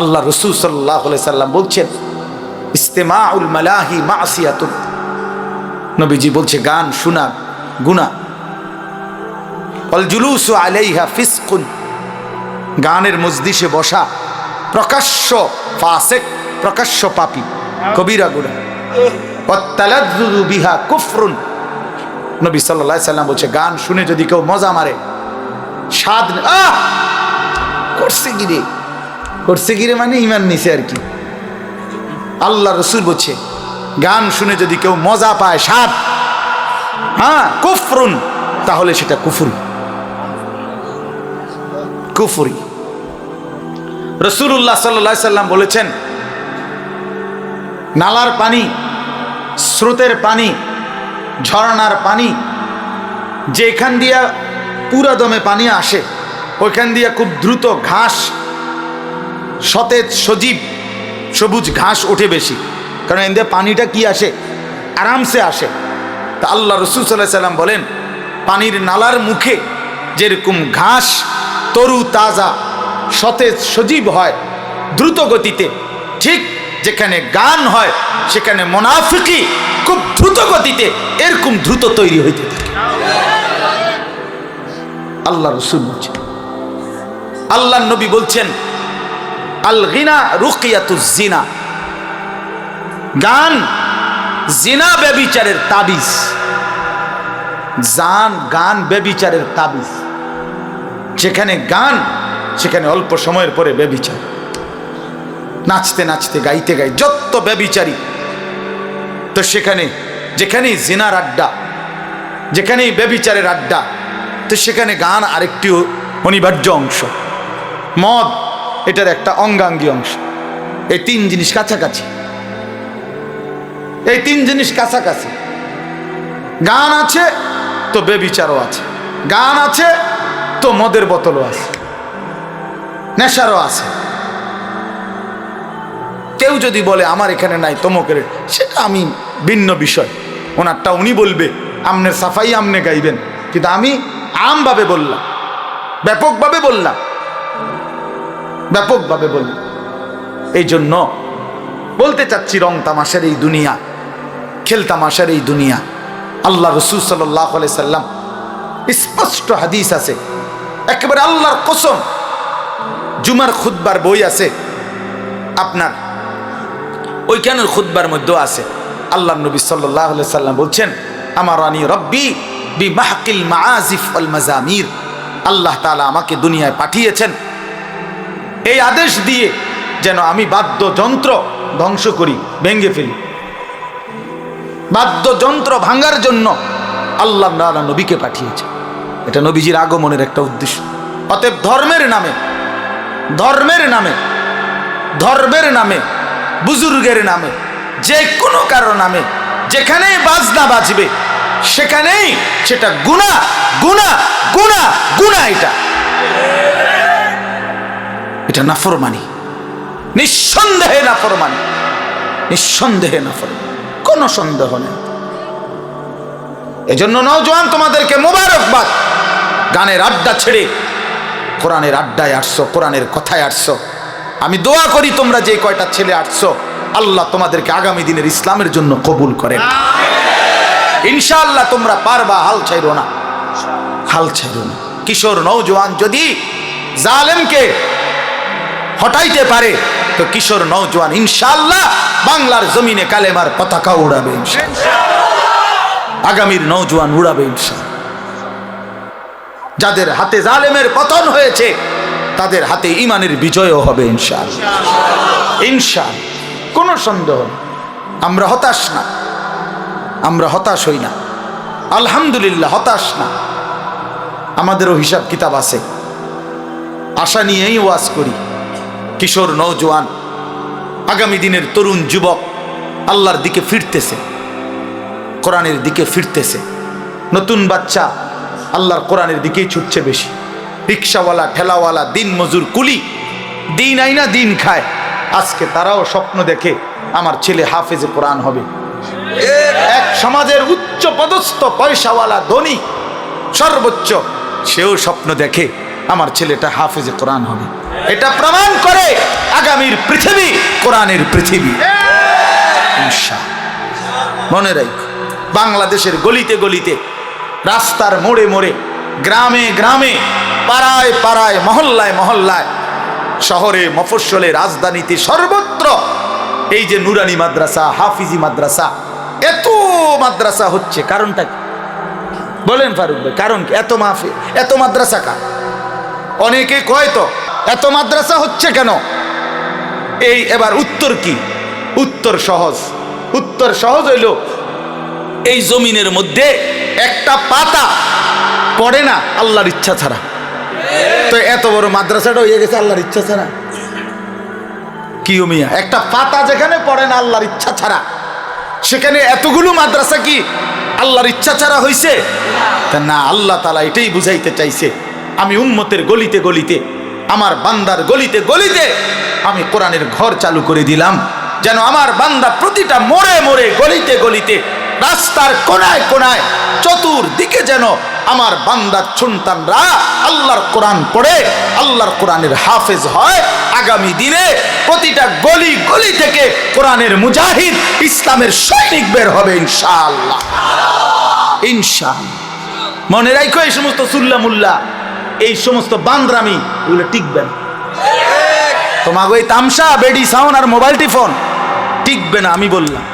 আল্লাহ রসুল সাল্লাহ সাল্লাম বলছেন, ইস্তেমাউল মালাহি মাসিয়াতুন। নবীজি বলছে, গান শোনা গুনা অল জুলুসু আলাইহা ফিসকুন। গানের মজদিসে বসা, প্রকাশ্য ফাসেক, প্রকাশ্য পাপি, কবিরা গুণা বিহা কুফরুন। নবী আলাইহি সাল্লাম বলছে, গান শুনে যদি কেউ মজা মারে, স্বাদ করছে গিরে করছে গিরে মানে? ইমান নিছে আর কি। আল্লাহ রসুল বলছে, গান শুনে যদি কেউ মজা পায়, সাপ হ্যাঁ কুফরুন, তাহলে সেটা কুফুরি। কুফুরি। রসুল্লাহ সাল্লাহ সাল্লাম বলেছেন, নালার পানি, স্রোতের পানি, ঝর্ণার পানি, যেখান দিয়া পুরা দমে পানি আসে, ওইখান দিয়া খুব দ্রুত ঘাস সতেজ, সজীব, সবুজ ঘাস ওঠে বেশি। কারণ এদের পানিটা কি আসে? আরামসে আসে। তা আল্লাহ রসুল সাল্লাহ সাল্লাম বলেন, পানির নালার মুখে যেরকম ঘাস, তরু, তাজা, সতেজ, সজীব হয় দ্রুত গতিতে ঠিক যেখানে গান হয়, সেখানে মোনাফিকি খুব দ্রুত গতিতে এরকম দ্রুত তৈরি হইতে থাকে। আল্লাহ রসুল বলছেন। আল্লাহ নবী বলছেন আল গিনা রুকিয়াতু জিনা। গান জিনা ব্যবিচারের তাবিজ। জান, গান ব্যবিচারের তাবিজ। যেখানে গান, সেখানে অল্প সময়ের পরে ব্যবিচার নাচতে নাচতে, গাইতে, গাই, যত ব্যবিচারী তো সেখানে, যেখানেই জিনার আড্ডা, যেখানেই ব্যবিচারের আড্ডা, তো সেখানে গান আরেকটি অনিবার্য অংশ। মদ এটার একটা অঙ্গাঙ্গী অংশ। এই তিন জিনিস কাছাকাছি। এই তিন জিনিস কাছাকাছি। গান আছে, তো বেবিচারও আছে। গান আছে, তো মদের বোতলও আছে। নেশারও আছে। কেউ যদি বলে, আমার এখানে নাই তমকের সেটা আমি ভিন্ন বিষয়। ওনারটা উনি বলবে আমনের সাফাই, আমনে গাইবেন। কিন্তু আমি আমভাবে বললাম, ব্যাপকভাবে বললাম। ব্যাপকভাবে বললাম এই জন্য বলতে চাচ্ছি রং তামাশার এই দুনিয়া, খেল তামাশার এই দুনিয়া। আল্লাহ রসুল সাল্লাহ সাল্লাম স্পষ্ট হাদিস আছে। একেবারে আল্লাহর কসম, জুমার খুদ্বার বই আছে। আপনার ওইখানের খুদ্বার মধ্যেও আছে। আল্লাহ নবী সাল্লাহ সাল্লাম বলছেন আমার রানী রব্বি বি মাহকিল মাআজিফ আল মাজামির আল্লাহ তাআলা আমাকে দুনিয়ায় পাঠিয়েছেন। এই আদেশ দিয়ে যেন আমি বাদ্যযন্ত্র ধ্বংস করি ভেঙ্গে ফেলি। বাদ্যযন্ত্র ভাঙার জন্য আল্লাহ তাআলা নবীকে পাঠিয়েছে এটা নবীজির আগমনের একটা উদ্দেশ্য। অতএব ধর্মের নামে ধর্মের নামে ধর্মের নামে, বুজুর্গের নামে যে কোনো কারও নামে, যেখানেই বাজনা বাজবে, সেখানেই সেটা গুণা গুণা গুণা গুণা এটা। এটা নাফরমানি। নিঃসন্দেহে নাফরমানি। নিঃসন্দেহে নাফরমানি। কোনো সন্দেহ নেই। এজন্য নওজোয়ান তোমাদেরকে মোবারকবাদ। গানের আড্ডা ছেড়ে, কোরআনের আড্ডায় আসছো, কোরআনের কথায় আসছো। আমি দোয়া করি তোমরা যে কয়টা ছেলে আসছো, আল্লাহ তোমাদেরকে আগামী দিনের ইসলামের জন্য কবুল করেন। ইনশাআল্লাহ তোমরা পারবা, হাল ছাইরো না। হাল ছাইরো না। কিশোর নৌজওয়ান যদি জালেমকে হটাইতে পারে, তো কিশোর নৌজওয়ান ইনশাল্লাহ বাংলার জমিনে কালেমার পতাকা উড়াবে আগামীর নৌজওয়ান উড়াবে, ইনশাআল্লাহ। যাদের হাতে জালেমের পতন হয়েছে, তাদের হাতে ইমানের বিজয়ও হবে ইনশাল ইনশাল কোনো সন্দেহ আমরা হতাশ না। আমরা হতাশ হই না। আলহামদুলিল্লাহ, হতাশ না। আমাদেরও হিসাব কিতাব আছে। আশা নিয়েই ওয়াজ করি। কিশোর নৌজওয়ান আগামী দিনের তরুণ যুবক আল্লাহর দিকে ফিরতেছে, কোরআনের দিকে ফিরতেছে। নতুন বাচ্চা আল্লাহর কোরআনের দিকেই ছুটছে বেশি। রিক্সাওয়ালা, ঠেলাওয়ালা, দিন মজুর, কুলি, দিন আইনা, দিন খায়। আজকে তারাও স্বপ্ন দেখে আমার ছেলে হাফেজে কোরআন হবে। এক সমাজের উচ্চ পদস্থ পয়সাওয়ালা ধনী সর্বোচ্চ, সেও স্বপ্ন দেখে আমার ছেলেটা হাফেজে কোরআন হবে। এটা প্রমাণ করে আগামীর পৃথিবী কোরআনের পৃথিবী। মনে রাখ, বাংলাদেশের গলিতে গলিতে, রাস্তার মোড়ে মোড়ে, গ্রামে গ্রামে, পাড়ায় পাড়ায়, মহল্লায় মহল্লায়, শহরে মফস্বলে রাজধানীতে সর্বত্র এই যে নুরানি মাদ্রাসা, হাফিজি মাদ্রাসা, এত মাদ্রাসা হচ্ছে, কারণটা কি? বলেন ফারুক ভাই, কারণ এত মাফি এত মাদ্রাসা কার? অনেকে কয় তো, এত মাদ্রাসা হচ্ছে কেন? এই এবার উত্তর কি? উত্তর সহজ। উত্তর সহজ হইল, এই জমিনের মধ্যে একটা পাতা পড়ে না আল্লাহর ইচ্ছা ছাড়া। তো এত বড় মাদ্রাসাটা হয়ে গেছে আল্লাহর ইচ্ছা ছাড়া। কি মিয়া, একটা পাতা যেখানে পড়ে না আল্লাহর ইচ্ছা ছাড়া, সেখানে এতগুলো মাদ্রাসা কি আল্লাহর ইচ্ছা ছাড়া হইছে? না, আল্লাহ তালা এটাই বুঝাইতে চাইছে। আমি উম্মতের গলিতে গলিতে, আমার বান্দার গলিতে গলিতে আমি কোরআনের ঘর চালু করে দিলাম। যেন আমার বান্দা প্রতিটা মোড়ে মোড়ে গলিতে গলিতে, রাস্তার কোনায় কোনায়, চতুর্দিকে যেন আমার বান্দার সন্তানরা আল্লাহর কোরআন পড়ে, আল্লাহর কোরআনের হাফেজ হয়। আগামী দিনে প্রতিটা গলি গলি থেকে কোরআনের মুজাহিদ, ইসলামের সৈনিক বের হবে ইনশাআল্লাহ। ইনশাআল্লাহ। মনে রাখো এই সমস্ত সুল্লা মুল্লা এই সমস্ত বান্দ্রামি, এগুলো টিকবে না। তোমাকে ওই তামসা, বেডি সাউন্ড আর মোবাইলটি ফোন, টিকবে না, আমি বললাম।